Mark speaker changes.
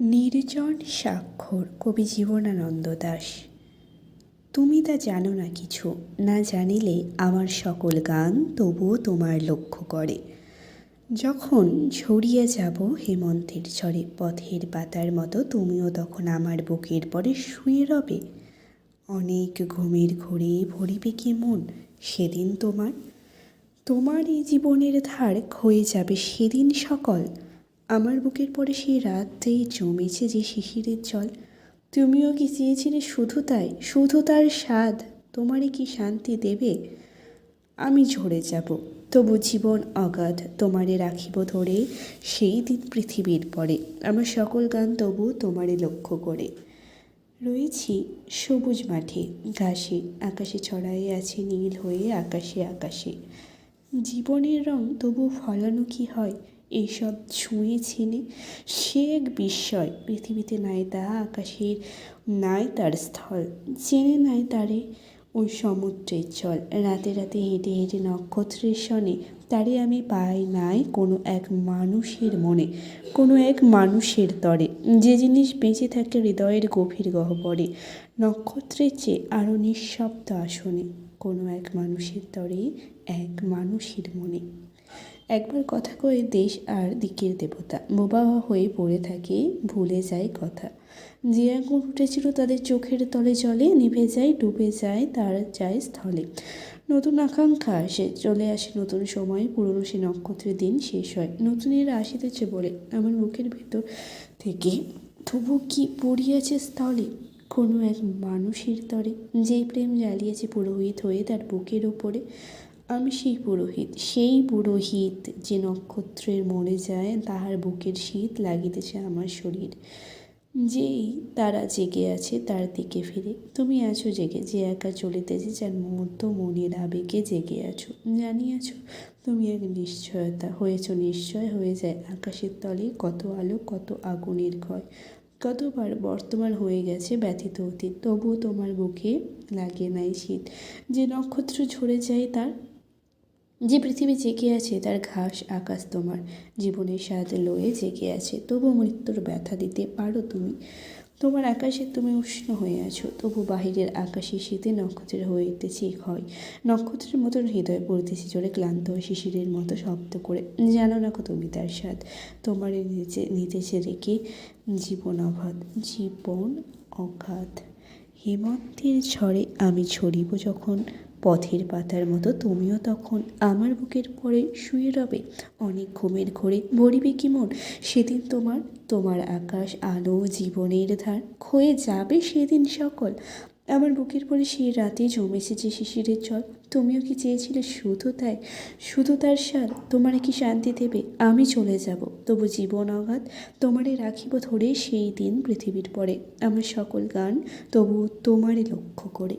Speaker 1: নির্জন স্বাক্ষর কবি জীবনানন্দ দাস। তুমি তা জানো না কিছু, না জানিলে আমার সকল গান তবুও তোমার লক্ষ্য করে। যখন ছড়িয়ে যাব হেমন্তের ঝড়ে পথের পাতার মতো, তুমিও তখন আমার বুকের পরে শুয়ে রবে। অনেক ঘুমের ঘোরে ভরিবে কি মন, সেদিন তোমার তোমার এই জীবনের ধার ক্ষয়ে যাবে সেদিন সকল। আমার বুকের পরে সেই রাতেই জমেছে যে শিশিরের জল। তুমিও কি চেয়েছিলে শুধু তাই শুধু তার স্বাদ তোমারই কি শান্তি দেবে? আমি ঝরে যাব। তবু জীবন অগাধ তোমারে রাখিব ধরে সেই দিন পৃথিবীর পরে। আমার সকল গান তবু তোমারে লক্ষ্য করে। রয়েছি সবুজ মাঠে, ঘাসে, আকাশে ছড়াই আছে নীল হয়ে আকাশে আকাশে। জীবনের রং তবু ফলানো কি হয়? এইসব ছুঁয়ে ছিনে সে এক বিস্ময়। পৃথিবীতে নাই তা আকাশের নাই তার স্থল। চেনে নাই তারে ওই সমুদ্রের জল। রাতে রাতে হেঁটে হেঁটে নক্ষত্রের সনে তারে আমি পাই নাই কোনো এক মানুষের মনে, কোনো এক মানুষের তরে। যে জিনিস বেঁচে থাকে হৃদয়ের গভীর গহ্বরে, নক্ষত্রের চেয়ে আরও নিঃশব্দ আসনে, কোনো এক মানুষের তরে এক মানুষের মনে। একবার কথা কয়ে দেশ আর দিকের দেবতা। বোবা হয়ে পড়ে থাকে, ভুলে যায় কথা। যে আগুন উঠেছিল তাদের চোখের তলে জলে, নিভে যায়, ডুবে যায়, তার যায় স্থলে। নতুন আকাঙ্ক্ষা আসে, চলে আসে নতুন সময়, পুরনো সে নক্ষত্রের দিন শেষ হয়। নতুনেরা আসিতেছে বলে আমার বুকের ভেতর থেকে। তবু কি পড়িয়াছে স্থলে? কোনো এক মানুষের তরে। যেই প্রেম জ্বালিয়েছে পুরোহিত হয়ে তার বুকের ওপরে আমি সেই পুরোহিত সেই পুরোহিত যে নক্ষত্রের মরে যায়, তাহার বুকের শীত লাগিতেছে আমার শরীর। যেই তারা জেগে আছে তার দিকে ফিরে। তুমি আছো জেগে, যে একা চলিতেছে যার মুহূর্ত মনের আবেগে জেগে আছো। জানিয়াছো, তুমি এক নিশ্চয়তা, হয়েছ নিশ্চয়, হয়ে যায় আকাশের তলে কত আলো, কত আগুনের ক্ষয়। কতবার বর্তমান হয়ে গেছে ব্যথিত অতীত, তবুও তোমার বুকে লাগে নাই শীত। যে নক্ষত্র ঝরে যায় তার যে পৃথিবী জেগে আছে, তার ঘাস আকাশ তোমার। জীবনের স্বাদ লয়ে জেগে আছে, তবু মৃত্যুর ব্যথা দিতে পারো তুমি। তোমার আকাশে তুমি উষ্ণ হয়ে আছো, তবু বাহিরের আকাশে শীতে নক্ষত্রের হইতেছে ক্ষয় নক্ষত্রের মতন হৃদয় পড়তেছি জোরে ক্লান্ত শিশিরের মতো শব্দ করে। জানো না কত তুমি তার স্বাদ, তোমার নিচে নিতেছে রেখে জীবন অবাধ জীবন অগাধ। হেমন্তের ঝড়ে আমি ছড়িব যখন পথের পাতার মতো তুমিও তখন আমার বুকের পরে শুয়ে রবে। অনেক ঘুমের ঘোরে ভরিবে কি মন? সেদিন তোমার তোমার আকাশ, আলো, জীবনের ধার ক্ষয়ে যাবে সেদিন সকল। আমার বুকের পরে সেই রাতে জমেছে যে শিশিরের জল। তুমিও কি চেয়েছিলে শুধু তাই? শুধু তার স্বাদ? তোমার কি শান্তি দেবে? আমি চলে যাব। তবু জীবন অগাধ তোমারে রাখিব ধরে সেই দিন পৃথিবীর পরে। আমার সকল গান তবু তোমারে লক্ষ্য করে।